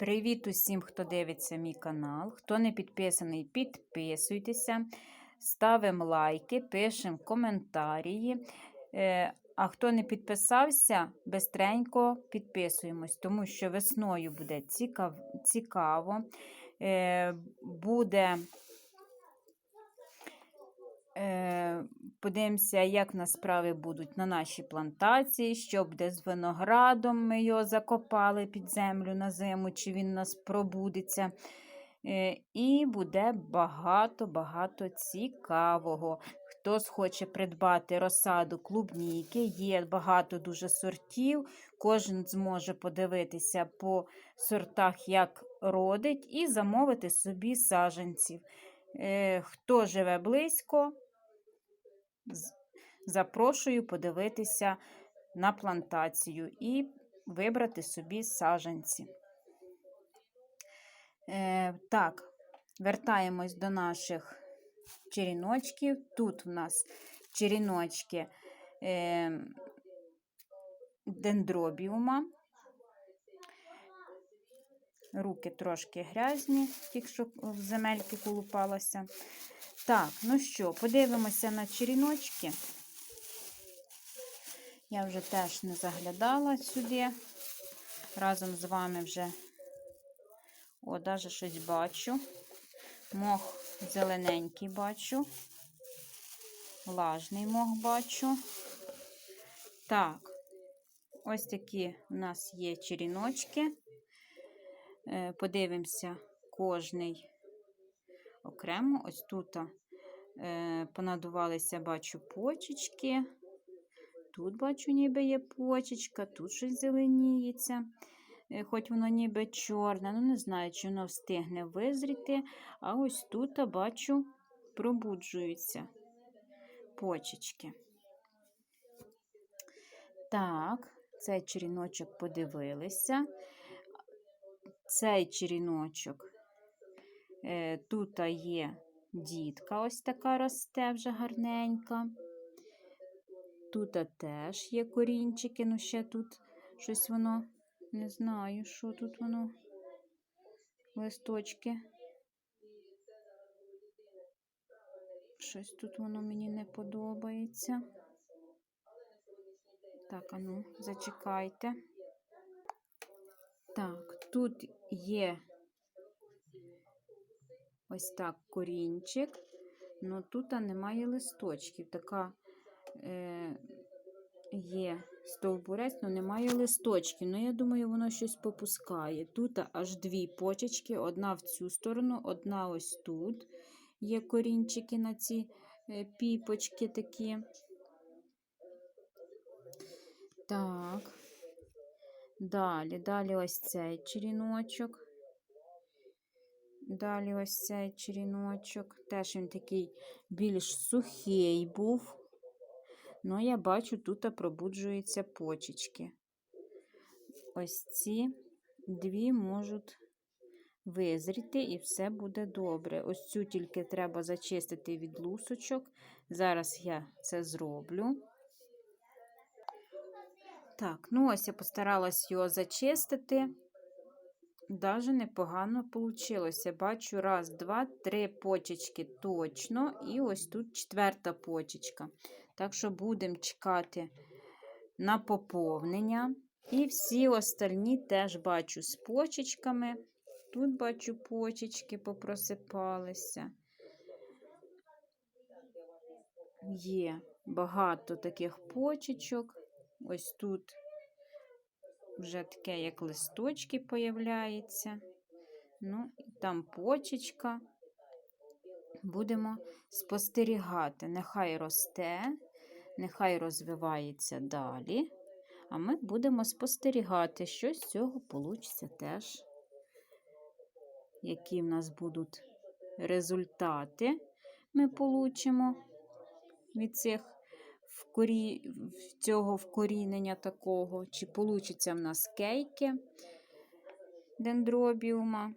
Привіт усім, хто дивиться мій канал. Хто не підписаний, підписуйтеся, ставимо лайки, пишемо коментарі. Е, А хто не підписався, бистренько підписуємось, тому що весною буде цікав, цікаво. Е, Буде. Подивимося, як в нас справи будуть на нашій плантації, що буде з виноградом. Ми його закопали під землю на зиму, чи він нас пробудеться. Е, І буде багато-багато цікавого. Хтось хоче придбати розсаду клубніки, є багато дуже сортів. Кожен зможе подивитися по сортах, як родить, і замовити собі саджанців. Е, Хто живе близько, запрошую подивитися на плантацію і вибрати собі саджанці. Е, так, вертаємось до наших черіночків. Тут в нас черіночки е, дендробіума. Руки трошки грязні, тільки що в земельки колупалася. Так, ну що, подивимося на черіночки. Я вже теж не заглядала сюди. Разом з вами вже, о, даже щось бачу. Мох зелененький бачу. Влажний мох бачу. Так, ось такі у нас є черіночки. Е, Подивимося кожний окремо. Ось тут понадувалися, бачу, почечки. Тут, бачу, ніби є почечка, тут щось зеленіється. Е, Хоч воно ніби чорне, ну не знаю, чи воно встигне визріти. А ось тут, бачу, пробуджуються почечки. Так, цей черіночок подивилися. Цей черіночок Е, Тут є дітка, ось така росте вже гарненька. Тут теж є корінчики, ну ще тут щось воно, не знаю, що тут воно, листочки. Щось тут воно мені не подобається. Так, а ну, зачекайте. Так, тут є ось так корінчик, але тут немає листочків. Така е, є стовбурець, але немає листочків. Ну, я думаю, воно щось попускає. Тут аж дві почечки, одна в цю сторону, одна ось тут. Є корінчики на ці е, піпочки такі. Так. Далі, далі ось цей черіночок. Далі ось цей черіночок. Теж він такий більш сухий був. Ну, я бачу, тут пробуджуються почечки. Ось ці дві можуть визріти, і все буде добре. Ось цю тільки треба зачистити від лусочок. Зараз я це зроблю. Так, ну ось я постаралась його зачистити. Даже непогано вийшло. Бачу раз, два, три почечки точно. І ось тут четверта почечка. Так що будемо чекати на поповнення. І всі остальні теж бачу з почечками. Тут бачу почечки попросипалися. Є багато таких почечок. Ось тут вже таке, як листочки появляється. Ну, там почечка. Будемо спостерігати. Нехай росте, нехай розвивається далі. А ми будемо спостерігати, що з цього вийде теж. Які в нас будуть результати, ми получимо від цих вкорі... цього вкорінення такого, чи получиться в нас кейки дендробіума,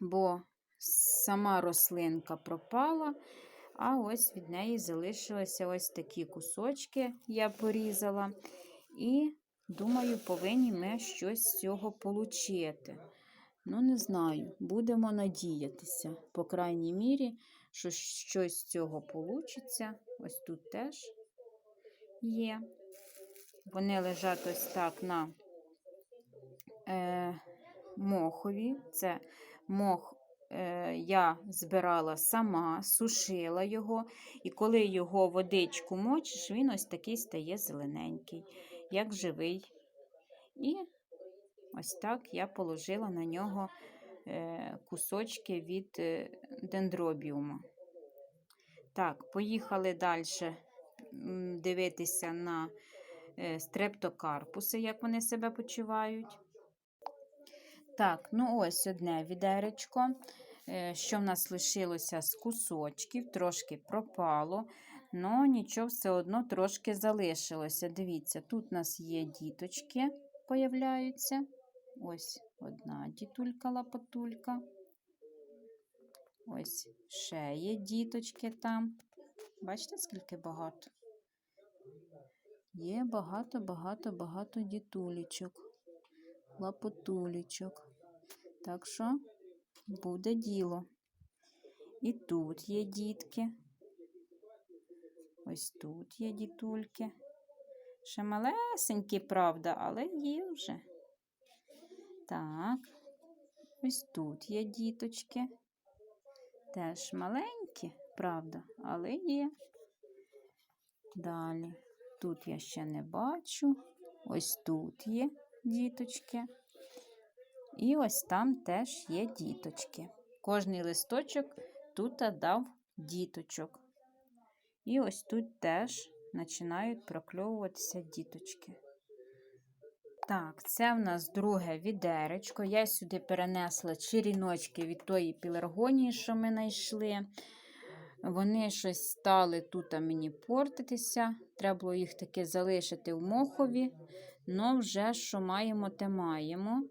бо сама рослинка пропала, а ось від неї залишилися ось такі кусочки, я порізала. І Думаю, повинні ми щось з цього отримати. Ну, не знаю, будемо надіятися. По крайній мірі, що щось з цього вийде. Ось тут теж є. Вони лежать ось так на е, мохові. Це мох е, я збирала сама, сушила його, і коли його водичку мочиш, він ось такий стає зелененький, як живий. І ось так я положила на нього е, кусочки від е, дендробіума. Так, поїхали далі дивитися на е, стрептокарпуси, як вони себе почувають. Так, ну ось одне відеречко. Що в нас лишилося з кусочків, трошки пропало, але нічого все одно трошки залишилося. Дивіться, тут у нас є діточки, появляються. Ось одна дітулька лапотулька. Ось ще є діточки там. Бачите, скільки багато? Є багато, багато, багато дітулічок, лапотулічок. Так що буде діло. І тут є дітки. Ось тут є дітульки. Ще малесенькі, правда, але є вже. Так, ось тут є діточки. Теж маленькі, правда, але є. Далі. Тут я ще не бачу. Ось тут є діточки. І ось там теж є діточки. Кожний листочок тут дав діточок. І ось тут теж починають прокльовуватися діточки. Так, це в нас друге відеречко. Я сюди перенесла черіночки від тої піларгонії, що ми знайшли. Вони щось стали тут мені портитися. Треба було їх таки залишити в мохові. Ну, вже що маємо, те маємо.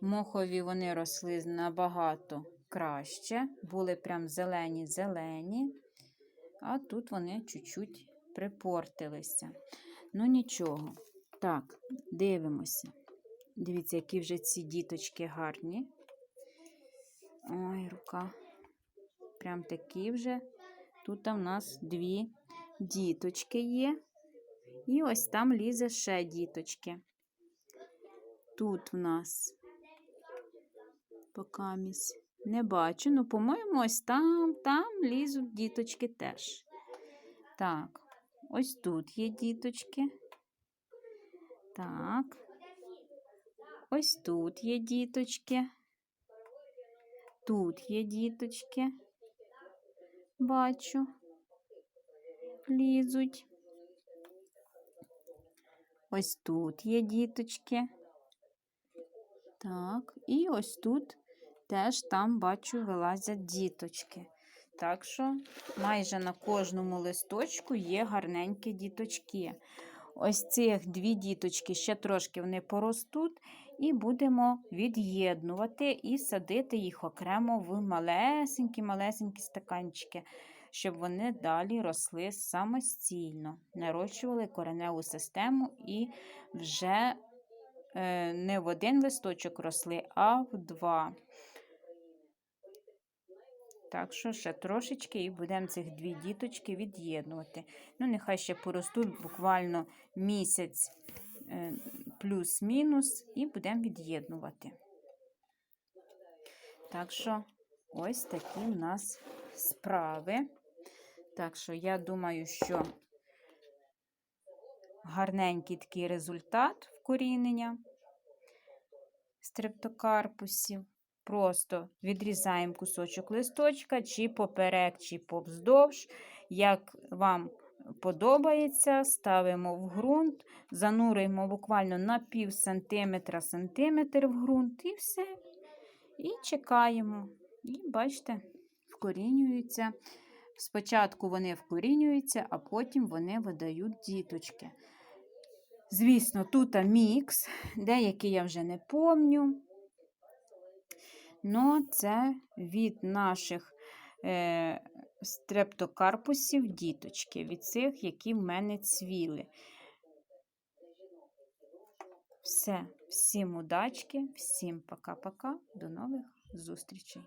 Мохові вони росли набагато краще. Були прям зелені-зелені. А тут вони чуть-чуть припортилися. Ну, нічого. Так, дивимося. Дивіться, які вже ці діточки гарні. Ой, рука. Прям такі вже. Тут у нас дві діточки є. І ось там лізе ще діточки. Тут в нас покамість. Не бачу, ну, по-моєму, ось там, там лізуть діточки теж. Так, ось тут є діточки. Так. Ось тут є діточки. Тут є діточки. Бачу. Лізуть. Ось тут є діточки. Так, і ось тут теж там бачу вилазять діточки. Так що майже на кожному листочку є гарненькі діточки. Ось цих дві діточки ще трошки вони поростуть, і будемо від'єднувати і садити їх окремо в малесенькі-малесенькі стаканчики, щоб вони далі росли самостійно, нарощували кореневу систему і вже е, не в один листочок росли, а в два. Так що ще трошечки і будемо цих дві діточки від'єднувати. Ну, нехай ще поростуть буквально місяць е, плюс-мінус, і будемо від'єднувати. Так що, ось такі в нас справи. Так що, я думаю, що гарненький такий результат вкорінення стрептокарпусів. Просто відрізаємо кусочок листочка, чи поперек, чи повздовж. Як вам подобається, ставимо в ґрунт, занурюємо буквально на пів сантиметра сантиметр в ґрунт і все. І чекаємо. І бачите, вкорінюються. Спочатку вони вкорінюються, а потім вони видають діточки. Звісно, тут мікс, деякі я вже не помню. Ну, це від наших е, стрептокарпусів діточки, від цих, які в мене цвіли. Все, всім удачки, всім пока-пока, до нових зустрічей.